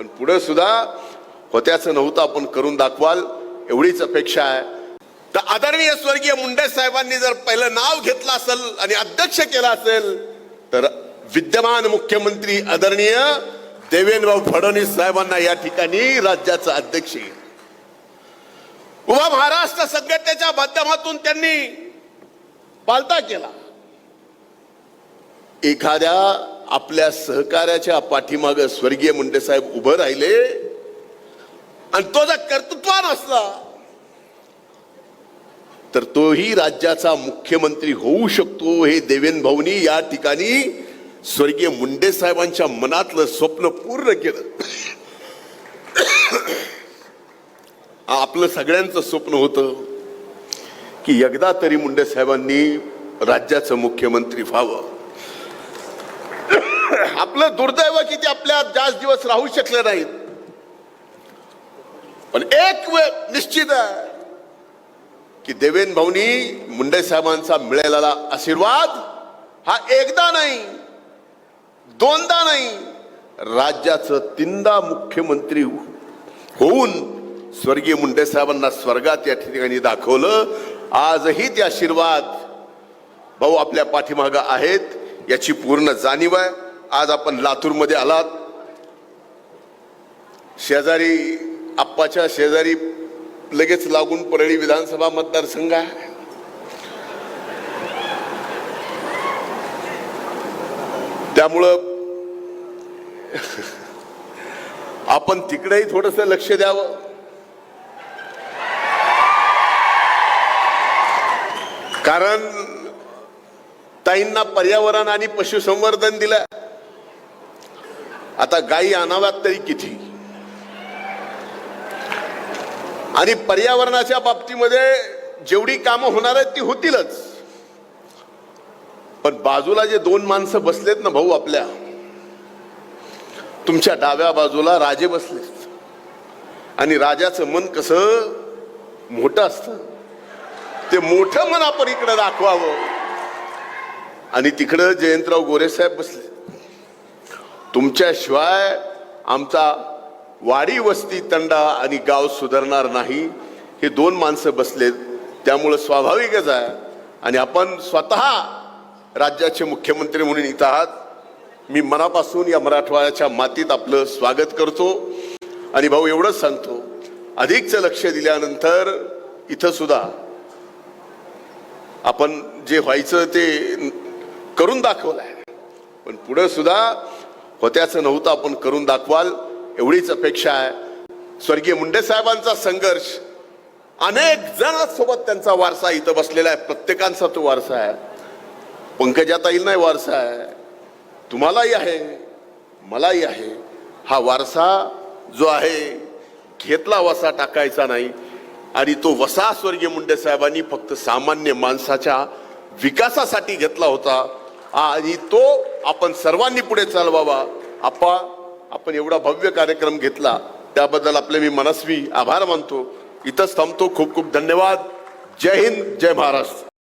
पण पुढे सुद्धा होत्याचं नव्हतं आपण करून दाखवाल एवढीच अपेक्षा आहे. तर आदरणीय स्वर्गीय मुंडे साहेबांनी जर पहिलं नाव घेतलं असेल आणि अध्यक्ष केलं असेल तर विद्यमान मुख्यमंत्री आदरणीय देवेंद्रभाऊ फडणवीस साहेबांना या ठिकाणी राज्याचा अध्यक्ष उभा महाराष्ट्र संघटनेच्या माध्यमातून त्यांनी पालता केला. एखाद्या आपल्या सहकार्याच्या पाठीमाग स्वर्गीय मुंडे साहेब उभं राहिले. आणि तो जर कर्तृत्वान असला तर तोही राज्याचा मुख्यमंत्री होऊ शकतो. हे देवेंद्र भाऊनी या ठिकाणी स्वर्गीय मुंडे साहेबांच्या मनातलं स्वप्न पूर्ण केलं. आपलं सगळ्यांचं स्वप्न होतं की एकदा तरी मुंडे साहेबांनी राज्याचं मुख्यमंत्री व्हावं. आपलं दुर्दैव की ते आपल्या जास्त दिवस राहू शकले नाहीत. पण एक वेळ निश्चित आहे की देवेंद्र भाऊनी मुंडे साहेबांचा मिळालेला आशीर्वाद हा एकदा नाही दोनदा नाही राज्याचं तीनदा मुख्यमंत्री होऊन स्वर्गीय मुंडे साहेबांना स्वर्गात या ठिकाणी दाखवलं. आजही ते आशीर्वाद भाऊ आपल्या पाठीमागं आहेत याची पूर्ण जाणीव आहे. आज आपण लातूरमध्ये आलात. शेजारी आप्पाच्या शेजारी लगेच लागून परळी विधानसभा मतदारसंघ आहे. त्यामुळं आपण तिकडेही थोडस लक्ष द्यावं. कारण ताईंना पर्यावरण आणि पशुसंवर्धन दिलं. आता गायी आणाव्यात तरी किती? आणि पर्यावरणाच्या बाबतीमध्ये जेवढी कामं होणार आहेत ती होतीलच. पण बाजूला जे दोन माणसं बसलेत ना भाऊ आपल्या तुमच्या डाव्या बाजूला राजे बसलेत. आणि राजाचं मन कसं मोठं असतं. ते मोठं मन आपण इकडं दाखवावं. आणि तिकडं जयंतराव गोरे साहेब बसले. तुमच्याशिवाय आमचा वाडी वस्ती तंडा आणि गाव सुधारणार नाही. हे दोन माणसं बसलेत त्यामुळं स्वाभाविकच आहे. आणि आपण स्वतः राज्याचे मुख्यमंत्री म्हणून इथं आहात. मी मनापासून या मराठवाड्याच्या मातीत आपलं स्वागत करतो. आणि भाऊ एवढंच सांगतो. अधिकचं लक्ष दिल्यानंतर इथं सुद्धा आपण जे व्हायचं ते करून दाखवलं आहे पण पुढं सुद्धा होत्याचं नव्हतं आपण करून दाखवाल. एवढीच अपेक्षा आहे. स्वर्गीय मुंडे साहेबांचा संघर्ष. अनेक जणांसोबत त्यांचा वारसा इथं बसलेला आहे. प्रत्येकांचा तो वारसा आहे. पंकजाताईल वारसा आहे. तुम्हालाही आहे. मलाही आहे. हा वारसा जो आहे घेतला वसा टाकायचा नाही. आणि तो वसा स्वर्गीय मुंडे साहेबांनी फक्त सामान्य माणसाच्या विकासासाठी घेतला होता. आणि तो आपण सर्वांनी पुढे चालवावा. आपा आपण एवढा भव्य कार्यक्रम घेतला. त्याबद्दल आपले मी मनस्वी आभार मानतो. इथंच थांबतो. खूप खूप धन्यवाद. जय हिंद जय महाराष्ट्र.